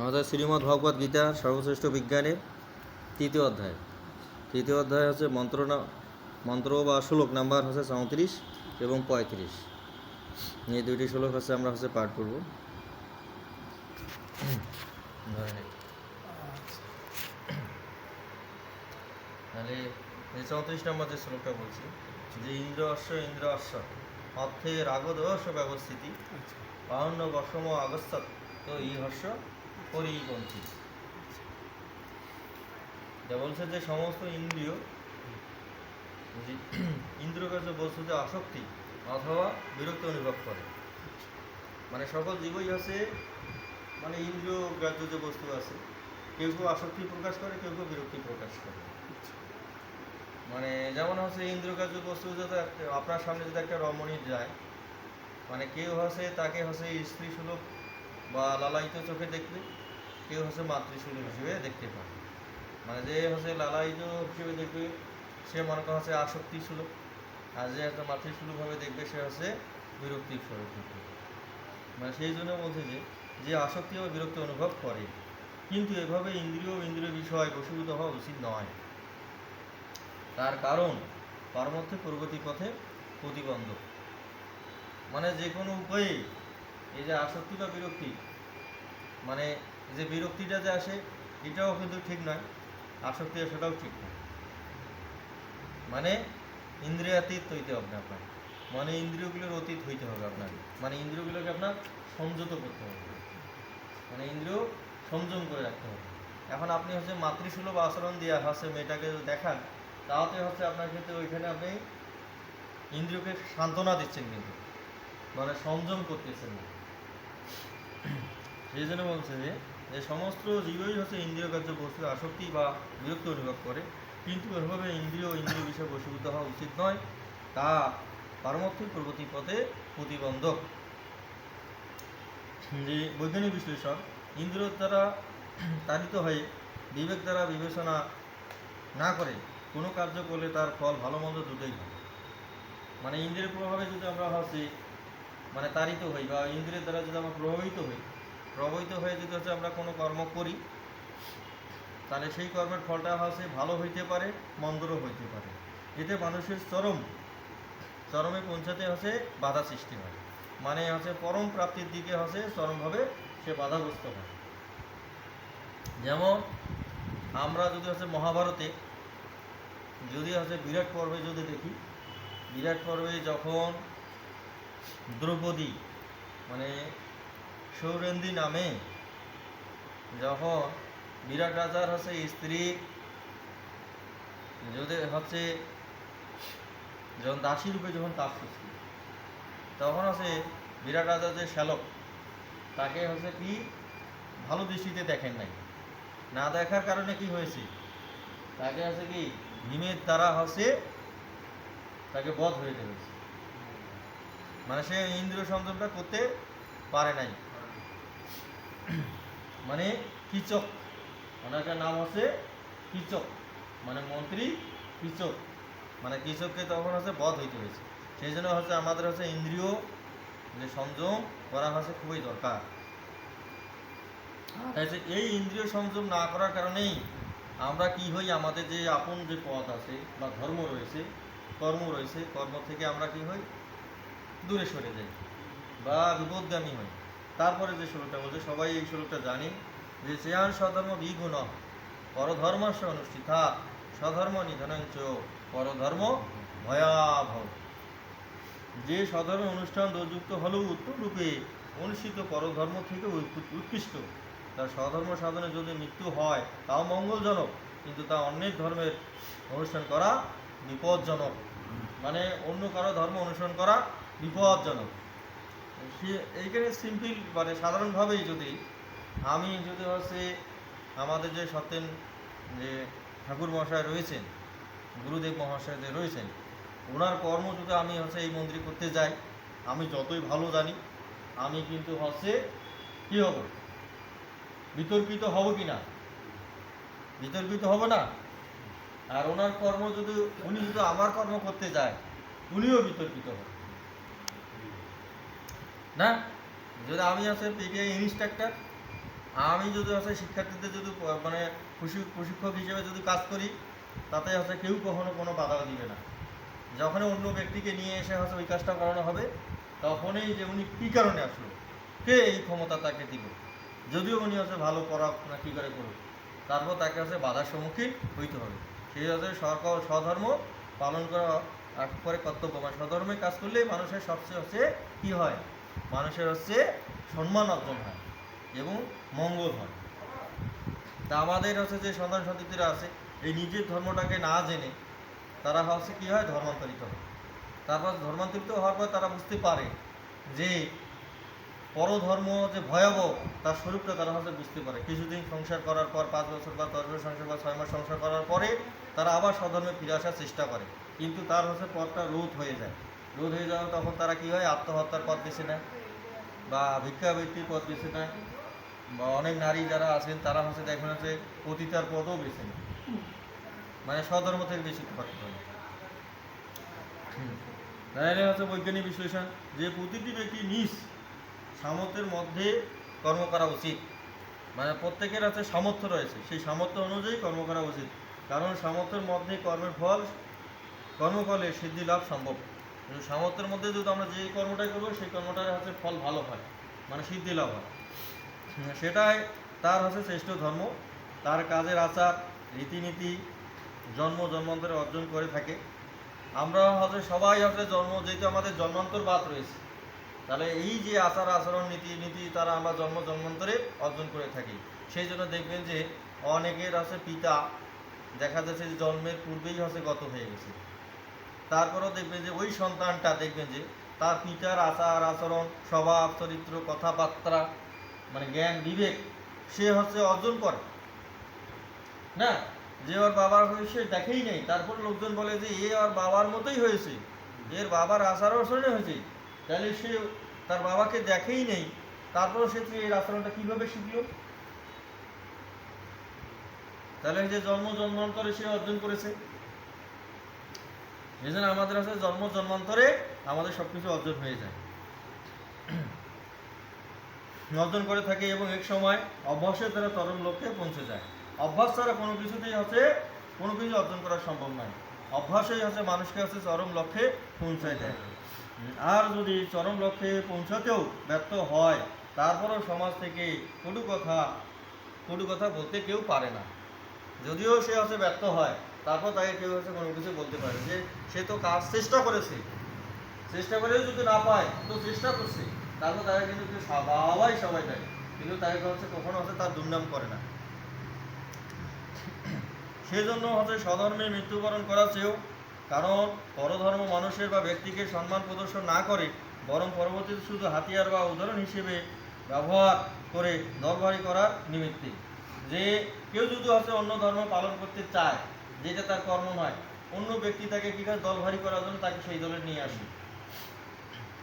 আমাদের শ্রীমদ্ ভগবত গীতা সর্বশ্রেষ্ঠ বিজ্ঞানের তৃতীয় অধ্যায়। তৃতীয় অধ্যায় হচ্ছে মন্ত্র মন্ত্র বা শ্লোক নাম্বার হচ্ছে চৌত্রিশ এবং পঁয়ত্রিশ। এই দুইটি শ্লোক হচ্ছে আমরা হচ্ছে পাঠ করব। তাহলে এই চৌত্রিশ নম্বর যে শ্লোকটা বলছি, যে ইন্দ্র অশ্ব ইন্দ্র অশ্ব। অর্থে রাগদোষ ব্যবস্থিতি। আচ্ছা। বাহান্ন বর্ষম আগস্তাত তো এই হর্ষ পরিপন্থী। যা বলছে যে সমস্ত ইন্দ্রিয় ইন্দ্রকার্য বস্তুতে আসক্তি অথবা বিরক্তি অনুভব করে। মানে সকল জীবই আছে মানে ইন্দ্রিয় গ্রাহ্য যে বস্তু আছে কেউ কেউ আসক্তি প্রকাশ করে কেউ কেউ বিরক্তি প্রকাশ করে। যেমন হচ্ছে ইন্দ্রকার্য বস্তু যদি আপনার সামনে যদি একটা রমণী যায় মানে কেউ হচ্ছে তাকে হচ্ছে স্ত্রী সুলভ বা লালায়িত চোখে দেখবে, কেউ হচ্ছে মাতৃসুলভ হিসেবে দেখতে পারে মানে যে হচ্ছে লালায়িত হিসেবে দেখবে, সে মনে করা হচ্ছে আসক্তি সুলভ, আর যে একটা মাতৃসুলভভাবে দেখবে, সে হচ্ছে বিরক্তি স্বরূপ দেখবে। মানে সেই জন্য বলছে যে যে আসক্তি বা বিরক্তি অনুভব করে, কিন্তু এভাবে ইন্দ্রিয় ইন্দ্রিয় বিষয় বশীভূত হওয়া উচিত নয়। তার কারণ পারমার্থে প্রগতি পথে প্রতিবন্ধক। মানে যে কোনো উপায়ে এই যে আসক্তি বা বিরক্তি মানে যে বিরক্তিটা যে আসে, এটাও কিন্তু ঠিক নয়, আসক্তি আসাটাও ঠিক নয়। মানে ইন্দ্রিয়াতীত হইতে হবে আপনার। মানে ইন্দ্রিয়গুলোর অতীত হইতে হবে আপনার। মানে ইন্দ্রিয়গুলোকে আপনার সংযত করতে হবে। মানে ইন্দ্রিয় সংযম করে রাখতে হবে। এখন আপনি হচ্ছে মাতৃসুলভ আচরণ দিয়ে হচ্ছে, মেয়েটাকে দেখান তাহলে হচ্ছে আপনার ক্ষেত্রে ওইখানে আপনি ইন্দ্রিয়কে সান্ত্বনা দিচ্ছেন কিন্তু। মানে সংযম করতেছেন না। সেই জন্য বলছে যে যে সমস্ত জীবই হচ্ছে ইন্দ্রিয় কার্য বস্তু, আসক্তি বা বিরক্ত অনুভব করে। কিন্তু এভাবে ইন্দ্রিয় ইন্দ্রিয় বিষয়ে বশীভূত হওয়া উচিত নয়। তা পারমার্থিক প্রগতি পথে প্রতিবন্ধক। যে বৈজ্ঞানিক বিশ্লেষণ ইন্দ্রিয় দ্বারা তাড়িত হয়ে বিবেক দ্বারা বিবেচনা না করে কোনো কার্য করলে তার ফল ভালো মন্দ দুটোই হয়। মানে ইন্দ্রিয়ের প্রভাবে যদি আমরা হচ্ছি মানে তাড়িত হই বা ইন্দ্রিয়ের দ্বারা যদি আমরা প্রভাবিত হই, প্রভাবিত হয়ে যদি হচ্ছে আমরা কোনো কর্ম করি, তাহলে সেই কর্মের ফলটা হচ্ছে ভালো হইতে পারে, মন্দরও হইতে পারে। এতে মানুষের চরম, চরমে পৌঁছাতে হচ্ছে বাধা সৃষ্টি হয়। মানে হচ্ছে পরম প্রাপ্তির দিকে হচ্ছে চরমভাবে সে বাধাগ্রস্ত হয়। যেমন আমরা যদি হচ্ছে মহাভারতে যদি হচ্ছে বিরাট পর্বে যদি দেখি, বিরাট পর্বে যখন দ্রৌপদী মানে সৌরেন্দ্রী নামে যখন বিরাট রাজার হচ্ছে স্ত্রী, যদি হচ্ছে যখন দাসী রূপে যখন কাজ করছে, তখন হচ্ছে বিরাট রাজা যে শ্যালক, তাকে হচ্ছে কি ভালো দৃষ্টিতে দেখেন নাই। না দেখার কারণে কি হয়েছে? তাকে হচ্ছে কি ভীমের দ্বারা হচ্ছে তাকে বধ হয়ে হয়েছে। মানে সে ইন্দ্রিয় সংযমটা করতে পারে নাই। মানে কিচক ওনার নাম হচ্ছে কিচক। মানে মন্ত্রী কিচক। মানে কৃষককে তখন হচ্ছে বধ হইতে হয়েছে। সেই জন্য হচ্ছে আমাদের হচ্ছে ইন্দ্রিয় যে সংযম করা হচ্ছে খুবই দরকার। এই ইন্দ্রিয় সংযম না করার কারণেই আমরা কি হই, আমাদের যে আপন যে পথ আছে বা ধর্ম রয়েছে, কর্ম রয়েছে, কর্ম থেকে আমরা কি হই? দূরে সরে যাই বা বিপদগামী হই। তারপরে যে শ্লোকটা বলছে, সবাই এই শ্লোকটা জানি যে শ্রেয়ান স্বধর্ম বিগুণ, পরধর্মস্য অনুষ্ঠিতা, স্বধর্ম নিধনাঞ্চ, পরধর্ম ভয়াবহ। যে স্বধর্ম অনুষ্ঠান দোষযুক্ত হলেও উত্তররূপে অনুষ্ঠিত পরধর্ম থেকে উৎ- উৎকৃষ্ট। তার স্বধর্ম সাধনে যদি মৃত্যু হয়, তাও মঙ্গলজনক, কিন্তু তা অন্যের ধর্মের অনুষ্ঠান করা বিপজ্জনক। মানে অন্য কারও ধর্ম অনুসরণ করা বিপজ্জনক। এইখানে সিম্পল মানে সাধারণভাবেই যদি আমি যদি হচ্ছে আমাদের যে সত্যেন যে ঠাকুর মহাশয় রয়েছেন, গুরুদেব মহাশয় যে রয়েছেন, ওনার কর্ম যদি আমি হচ্ছে এই মন্দিরে করতে যাই, আমি যতই ভালো জানি, আমি কিন্তু হচ্ছে কী হব? বিতর্কিত হব কি না বিতর্কিত হব না? আর ওনার কর্ম যদি, উনি যদি আমার কর্ম করতে যায়, উনিও বিতর্কিত হবে না? যদি আমি আছে পিটিআই ইনস্ট্রাক্টর আমি যদি আছে শিক্ষার্থীদের যদি মানে প্রশিক্ষক হিসেবে যদি কাজ করি, তাতে হচ্ছে কেউ কখনো কোনো বাধা দিবে না। যখন অন্য ব্যক্তিকে নিয়ে এসে হচ্ছে ওই কাজটা করানো হবে, তখনই যে উনি কী কারণে আসলো, কে এই ক্ষমতা তাকে দিল যদিও উনি হচ্ছে ভালো পড়াশোনা কী করে করুক। তারপর তাকে হচ্ছে বাধার সম্মুখীন হইতে হবে। সেই হচ্ছে সরকার স্বধর্ম পালন করা করে কর্তব্য। মানে স্বধর্মে কাজ করলেই মানুষের সবচেয়ে হচ্ছে কী হয়? মানুষের হচ্ছে সম্মান অর্জন হয় এবং মঙ্গল হয়। তা আমাদের হচ্ছে যে সন্তান সন্ততিরা আছে, এই নিজের ধর্মটাকে না জেনে তারা হচ্ছে কী হয়? ধর্মান্তরিত হয়। তারপর ধর্মান্তরিত হওয়ার পর তারা বুঝতে পারে যে পরধর্ম যে ভয়াবহ, তার স্বরূপটা তারা হচ্ছে বুঝতে পারে। কিছুদিন সংসার করার পর, পাঁচ বছর বা দশ বছর সংসার বা ছয় মাস সংসার করার পরে তারা আবার স্বধর্মে ফিরে আসার চেষ্টা করে। কিন্তু তার হচ্ছে পথটা রোধ হয়ে যায়। রোধ হয়ে যাওয়া তখন তারা কী হয়? আত্মহত্যার পথ বেছে নেয় বা ভিক্ষাবৃত্তির পথ বেছে নেয়। বা অনেক নারী যারা আছেন, তারা হচ্ছে দেখেন হচ্ছে পতিতার পথও বেছে নেয়। মানে স্বধর্ম থেকে বেশি পারতে পারে তাহলে হচ্ছে বৈজ্ঞানিক বিশ্লেষণ যে প্রতিটি ব্যক্তি নিজ সামর্থ্যের মধ্যে কর্ম করা উচিত। মানে প্রত্যেকের আছে সামর্থ্য রয়েছে। সেই সামর্থ্য অনুযায়ী কর্ম করা উচিত। কারণ সামর্থ্যের মধ্যে কর্মের ফল, কর্মফলে সিদ্ধি লাভ সম্ভব। কিন্তু সামর্থ্যের মধ্যে যদি আমরা যে কর্মটাই করব, সেই কর্মটার হচ্ছে ফল ভালো হয়। মানে সিদ্ধি লাভ হয়। সেটাই তার হচ্ছে শ্রেষ্ঠ ধর্ম। তার কাজের আচার, রীতিনীতি, জন্ম, জন্মান্তরে অর্জন করে থাকে। আমরা হচ্ছে সবাই হচ্ছে জন্ম, যেহেতু আমাদের জন্মান্তর বাদ রয়েছে। তাহলে এই যে আচার আচরণ নীতি নীতি তারা আমরা জন্ম, জন্মান্তরে অর্জন করে থাকি। সেই জন্য দেখবেন যে অনেকের আছে পিতা, দেখা যাচ্ছে যে জন্মের পূর্বেই হচ্ছে গত হয়ে গেছে। তারপরেও দেখবেন যে ওই সন্তানটা দেখবেন যে তার পিতার আচার আচরণ, স্বভাব, চরিত্র, কথাবার্তা মানে জ্ঞান, বিবেক, সে হচ্ছে অর্জন করে। না? যে ওর বাবার হয়েছে দেখেই নেই। তারপর লোকজন বলে যে এ ওর বাবার মতোই হয়েছে। এর বাবার আচার আচরণে হয়েছে। তাহলে সে তার বাবাকে দেখেই নেই। তারপর সে তো এর আচরণটা কীভাবে শিখল? তাহলে যে জন্ম জন্মান্তরে সে অর্জন করেছে। এই জন্য আমাদের আছে জন্ম জন্মান্তরে আমাদের সব কিছু অর্জন হয়ে যায়। অর্জন করে থাকে এবং এক সময় অভ্যাসের দ্বারা তরল লক্ষ্যে পৌঁছে যায়। অভ্যাস ছাড়া কোনো কিছুতেই হচ্ছে, কোনো কিছু অর্জন করা সম্ভব নয়। অভ্যাসই হচ্ছে মানুষকে হচ্ছে চরম লক্ষ্যে পৌঁছায় দেয়। আর যদি চরম লক্ষ্যে পৌঁছাতেও ব্যর্থ হয়, তারপরও সমাজ থেকে কটু কথা কটু কথা বলতে কেউ পারে না। যদিও সে হচ্ছে ব্যর্থ হয়, তারপর তাকে কেউ হচ্ছে কোনো কিছু বলতে পারে যে সে তো কাজ চেষ্টা করেছে, চেষ্টা করেও যদি না পায়, তো চেষ্টা করছে। তারপর তাকে কিন্তু সবাই সবাই দেয়, কিন্তু তাকে হচ্ছে কখনো হচ্ছে তার দুর্নাম করে না। সেজন্য হচ্ছে স্বধর্মে মৃত্যুবরণ করা চেয়েও কারণ পরধর্ম মানুষের বা ব্যক্তিকে সম্মান প্রদর্শন না করে, বরং পরবর্তীতে শুধু হাতিয়ার বা উদাহরণ হিসেবে ব্যবহার করে দরবারি করার নিমিত্তে। যে কেউ যদি হচ্ছে অন্য ধর্ম পালন করতে চায়, যেটা তার কর্ম নয়, অন্য ব্যক্তি তাকে কী করে দলভারি করার জন্য তাকে সেই দলে নিয়ে আসে।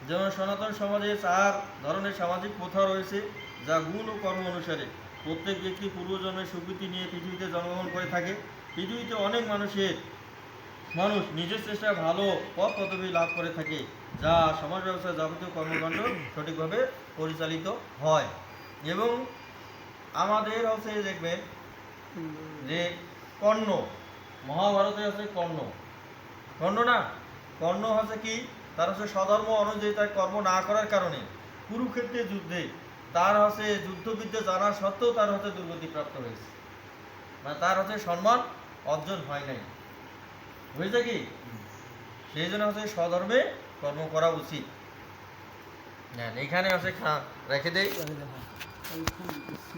যেমন সনাতন সমাজে চার ধরনের সামাজিক প্রথা রয়েছে, যা গুণ ও কর্ম অনুসারে প্রত্যেক ব্যক্তি পূর্বজন্মের সুকৃতি নিয়ে পৃথিবীতে জন্মগ্রহণ করে থাকে। পৃথিবীতে অনেক মানুষের মানুষ নিজের চেষ্টায় ভালো পথ পদবি লাভ করে থাকে, যা সমাজ ব্যবস্থায় যাবতীয় কর্মকাণ্ড সঠিকভাবে পরিচালিত হয়। এবং আমাদের হচ্ছে দেখবেন যে কর্ণ, মহাভারতে আছে কর্ণ। কর্ণ না? কর্ণ হচ্ছে কি? তার হচ্ছে স্বধর্ম অনুযায়ী তার কর্ম না করার কারণে কুরুক্ষেত্রে যুদ্ধে তার হচ্ছে যুদ্ধবিদ্যা জানা সত্ত্বেও তার হচ্ছে দুর্গতি প্রাপ্ত হয়েছে। মানে তার হচ্ছে সম্মান অর্জন হয় নাই। বুঝেছে কি? সেই জন্য হচ্ছে স্বধর্মে কর্ম করা উচিত। এখানে হচ্ছে খা রেখে দেয়